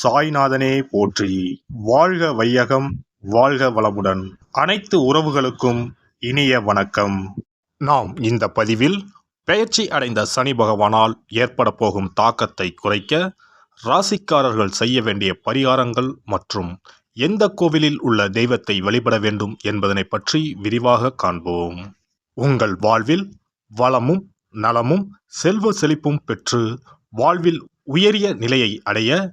சாய்நாதனே போற்றி. வாழ்க வையகம் வாழ்க வளமுடன். அனைத்து உறவுகளுக்கும் இனிய வணக்கம். நாம் இந்த பதிவில் பெயர்ச்சி அடைந்த சனி பகவானால் ஏற்பட போகும் தாக்கத்தை குறைக்க ராசிக்காரர்கள் செய்ய வேண்டிய பரிகாரங்கள் மற்றும் எந்த கோவிலில் உள்ள தெய்வத்தை வழிபட வேண்டும் என்பதனை பற்றி விரிவாக காண்போம். உங்கள் வாழ்வில் வளமும் நலமும் செல்வ செழிப்பும் பெற்று வாழ்வில் உயரிய நிலையை அடைய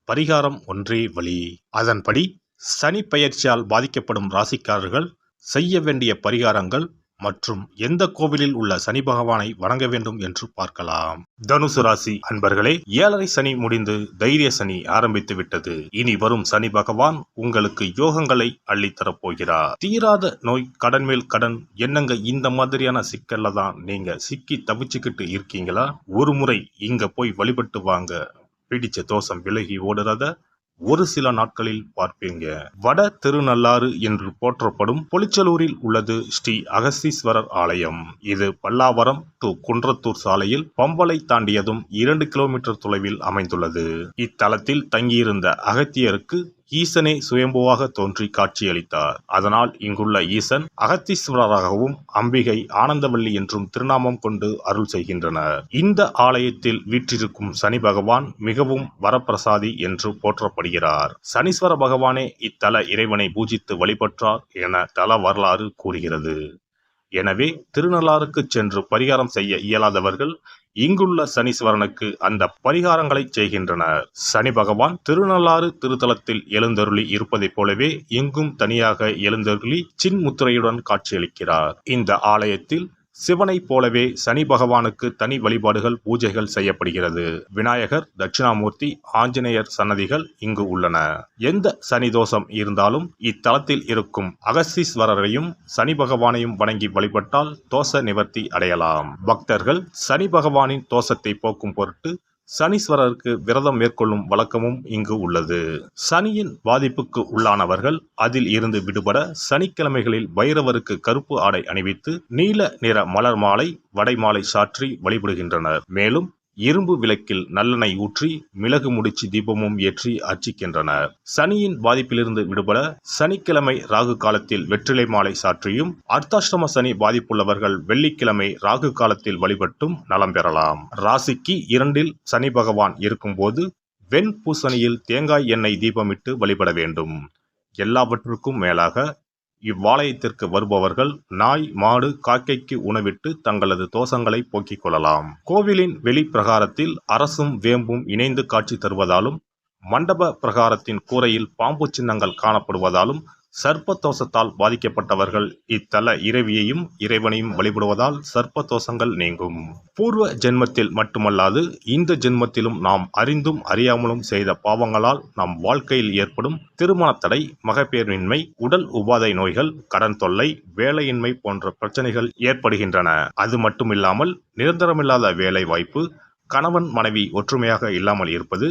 பரிகாரம் ஒன்றே வழி. அதன்படி சனி பயிற்சியால் பாதிக்கப்படும் ராசிக்காரர்கள் செய்ய வேண்டிய பரிகாரங்கள் மற்றும் எந்த கோவிலில் உள்ள சனி பகவானை வணங்க வேண்டும் என்று பார்க்கலாம். தனுசு ராசி அன்பர்களே ஏழரை சனி முடிந்து தைரிய சனி ஆரம்பித்து விட்டது. இனி வரும் சனி பகவான் உங்களுக்கு யோகங்களை அள்ளித்தரப் போகிறார் தீராத நோய் கடன் மேல் கடன் என்னங்க இந்த மாதிரியான சிக்கல்ல தான் நீங்க சிக்கி தவிச்சுக்கிட்டு இருக்கீங்களா? ஒரு முறை இங்க போய் வழிபட்டு வாங்க. பிடிச்ச தோஷம் விலகி ஓடுறத ஒரு சில நாட்களில் பார்ப்பீங்க. வட திருநள்ளாறு என்று போற்றப்படும் பொலிச்சலூரில் உள்ளது ஸ்ரீ அகஸ்தீஸ்வரர் ஆலயம். இது பல்லாவரம் டு குன்றத்தூர் சாலையில் பம்பலை தாண்டியதும் இரண்டு கிலோமீட்டர் தொலைவில் அமைந்துள்ளது. இத்தலத்தில் தங்கியிருந்த அகத்தியருக்கு ஈசனே சுயம்புவாக தோன்றி காட்சியளித்தார். அதனால் இங்குள்ள ஈசன் அகத்தீஸ்வரராகவும் அம்பிகை ஆனந்தவல்லி என்றும் திருநாமம் கொண்டு அருள் செய்கின்றனர். இந்த ஆலயத்தில் வீற்றிருக்கும் சனி பகவான் மிகவும் வரப்பிரசாதி என்று போற்றப்படுகிறார். சனீஸ்வர பகவானே இத்தல இறைவனை பூஜித்து வழிபட்டார் என தல வரலாறு கூறுகிறது. எனவே திருநள்ளாறுக்கு சென்று பரிகாரம் செய்ய இயலாதவர்கள் இங்குள்ள சனீஸ்வரனுக்கு அந்த பரிகாரங்களை செய்கின்றனர். சனி பகவான் திருநள்ளாறு திருத்தலத்தில் எழுந்தருளி இருப்பதைப் போலவே எங்கும் தனியாக எழுந்தருளி சின்முத்திரையுடன் காட்சியளிக்கிறார். இந்த ஆலயத்தில் சிவனைப் போலவே சனி பகவானுக்கு தனி வழிபாடுகள் பூஜைகள் செய்யப்படுகிறது. விநாயகர் தட்சிணாமூர்த்தி ஆஞ்சநேயர் சன்னதிகள் இங்கு உள்ளன. எந்த சனி தோஷம் இருந்தாலும் இத்தலத்தில் இருக்கும் அகஸ்தீஸ்வரரையும் சனி பகவானையும் வணங்கி வழிபட்டால் தோஷ நிவர்த்தி அடையலாம். பக்தர்கள் சனி பகவானின் தோஷத்தை போக்கும் பொருட்டு சனீஸ்வரருக்கு விரதம் மேற்கொள்ளும் வழக்கமும் இங்கு உள்ளது. சனியின் பாதிப்புக்கு உள்ளானவர்கள் அதில் இருந்து விடுபட சனிக்கிழமைகளில் பைரவருக்கு கருப்பு ஆடை அணிவித்து நீல நிற மலர் மாலை வடை மாலை சாற்றி வழிபடுகின்றனர். மேலும் இரும்பு விளக்கில் நல்லெண்ணெய் ஊற்றி மிளகு முடிச்சு தீபமும் ஏற்றி அர்ச்சிக்கின்றனர். சனியின் பாதிப்பிலிருந்து விடுபட சனிக்கிழமை ராகு காலத்தில் வெற்றிலை மாலை சாற்றியும் அர்த்தாஷ்டம சனி பாதிப்புள்ளவர்கள் வெள்ளிக்கிழமை ராகு காலத்தில் வழிபட்டும் நலம் பெறலாம். ராசிக்கு இரண்டில் சனி பகவான் இருக்கும்போது வெண் பூசணியில் தேங்காய் எண்ணெய் தீபமிட்டு வழிபட வேண்டும். எல்லாவற்றுக்கும் மேலாக இவ்வாலயத்திற்கு வருபவர்கள் நாய் மாடு காக்கைக்கு உணவிட்டு தங்களது தோஷங்களை போக்கிக் கொள்ளலாம். கோவிலின் வெளிப்பிரகாரத்தில் அரசும் வேம்பும் இணைந்து காட்சி தருவதாலும் மண்டப பிரகாரத்தின் கூரையில் பாம்பு சின்னங்கள் காணப்படுவதாலும் சர்ப்பதோஷத்தால் பாதிக்கப்பட்டவர்கள் இத்தல இறைவியையும் இறைவனையும் வழிபடுவதால் சர்ப்பதோஷங்கள் நீங்கும். பூர்வ ஜென்மத்தில் மட்டுமல்லாது இந்த ஜென்மத்திலும் நாம் அறிந்தும் அறியாமலும் செய்த பாவங்களால் நம் வாழ்க்கையில் ஏற்படும் திருமண தடை மகப்பேரின்மை உடல் உபாதை நோய்கள் கடன் தொல்லை வேலையின்மை போன்ற பிரச்சனைகள் ஏற்படுகின்றன. அது மட்டுமில்லாமல் நிரந்தரமில்லாத வேலை வாய்ப்பு கணவன் மனைவி ஒற்றுமையாக இல்லாமல் இருப்பது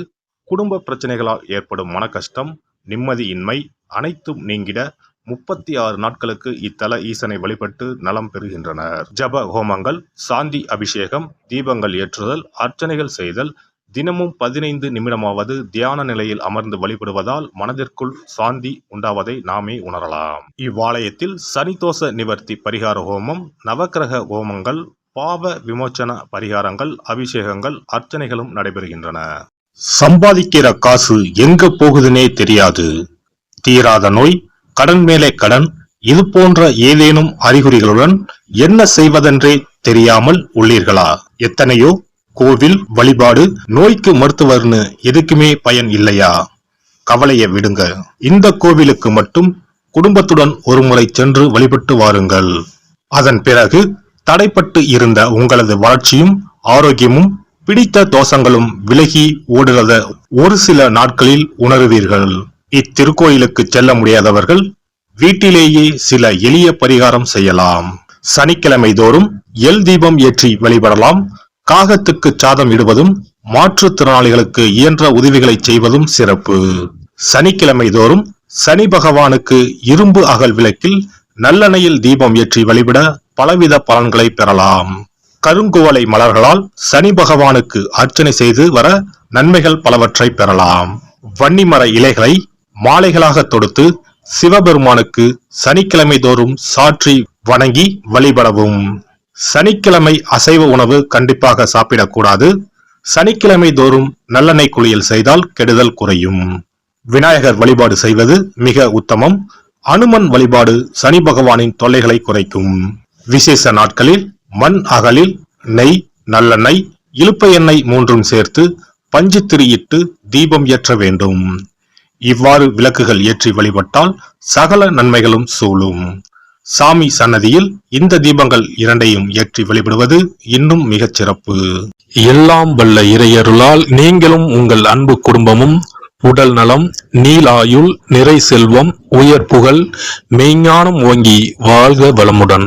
குடும்ப பிரச்சனைகளால் ஏற்படும் மன கஷ்டம் நிம்மதியின்மை அனைத்தும் நீங்கிட முப்பத்தி ஆறு நாட்களுக்கு இத்தல ஈசனை வழிபட்டு நலம் பெறுகின்றனர். ஜப ஹோமங்கள் சாந்தி அபிஷேகம் தீபங்கள் ஏற்றுதல் அர்ச்சனைகள் செய்தல் தினமும் பதினைந்து நிமிடமாவது தியான நிலையில் அமர்ந்து வழிபடுவதால் மனதிற்குள் சாந்தி உண்டாவதை நாமே உணரலாம். இவ்வாலயத்தில் சனிதோஷ நிவர்த்தி பரிகார ஹோமம் நவக்கிரக ஹோமங்கள் பாவ விமோச்சன பரிகாரங்கள் அபிஷேகங்கள் அர்ச்சனைகளும் நடைபெறுகின்றன. சம்பாதிக்கிற காசு எங்க போகுதுன்னே தெரியாது. தீராத நோய் கடன் மேலே கடன் இது போன்ற ஏதேனும் அறிகுறிகளுடன் என்ன செய்வதென்றே தெரியாமல் உள்ளீர்களா? எத்தனையோ கோவில் வழிபாடு நோய்க்கு மருத்துவர்னு எதுக்குமே பயன் இல்லையா? கவலைய விடுங்க. இந்த கோவிலுக்கு மட்டும் குடும்பத்துடன் ஒருமுறை சென்று வழிபட்டு வாருங்கள். அதன் பிறகு தடைப்பட்டு இருந்த உங்களது வளர்ச்சியும் ஆரோக்கியமும் பிடித்த தோஷங்களும் விலகி ஓடுறத ஒரு சில நாட்களில் உணருவீர்கள். இத்திருக்கோயிலுக்கு செல்ல முடியாதவர்கள் வீட்டிலேயே சில எளிய பரிகாரம் செய்யலாம். சனிக்கிழமை தோறும் எல் தீபம் ஏற்றி வழிபடலாம். காகத்துக்கு சாதம் இடுவதும் மாற்றுத்திறனாளிகளுக்கு இயன்ற உதவிகளை செய்வதும் சிறப்பு. சனிக்கிழமை தோறும் சனி பகவானுக்கு இரும்பு அகல் விளக்கில் நல்லெண்ணையில் தீபம் ஏற்றி வழிபட பலவித பலன்களை பெறலாம். கருங்குவளை மலர்களால் சனி பகவானுக்கு அர்ச்சனை செய்து வர நன்மைகள் பலவற்றை பெறலாம். வன்னிமர இலைகளை மாலைகளாக தொடுத்து சிவபெருமானுக்கு சனிக்கிழமை தோறும் சாற்றி வணங்கி வழிபடவும். சனிக்கிழமை அசைவ உணவு கண்டிப்பாக சாப்பிடக்கூடாது. சனிக்கிழமை தோறும் நல்லெண்ணெய் குளியல் செய்தால் கெடுதல் குறையும். விநாயகர் வழிபாடு செய்வது மிக உத்தமம். அனுமன் வழிபாடு சனி பகவானின் தொல்லைகளை குறைக்கும். விசேஷ நாட்களில் மண் அகலில் நெய் நல்லெண்ணெய் இழுப்ப எண்ணெய் மூன்றும் சேர்த்து பஞ்சு திரியிட்டு தீபம் ஏற்ற வேண்டும். இவ்வாறு விளக்குகள் ஏற்றி வழிபட்டால் சகல நன்மைகளும் சூழும். சாமி சன்னதியில் இந்த தீபங்கள் இரண்டையும் ஏற்றி வழிபடுவது இன்னும் மிகச் சிறப்பு. எல்லாம் வல்ல இறையருளால் நீங்களும் உங்கள் அன்பு குடும்பமும் உடல் நலம் நீலாயுள் நிறை செல்வம் உயர் புகழ் மெய்ஞானம் ஓங்கி வாழ்க வளமுடன்.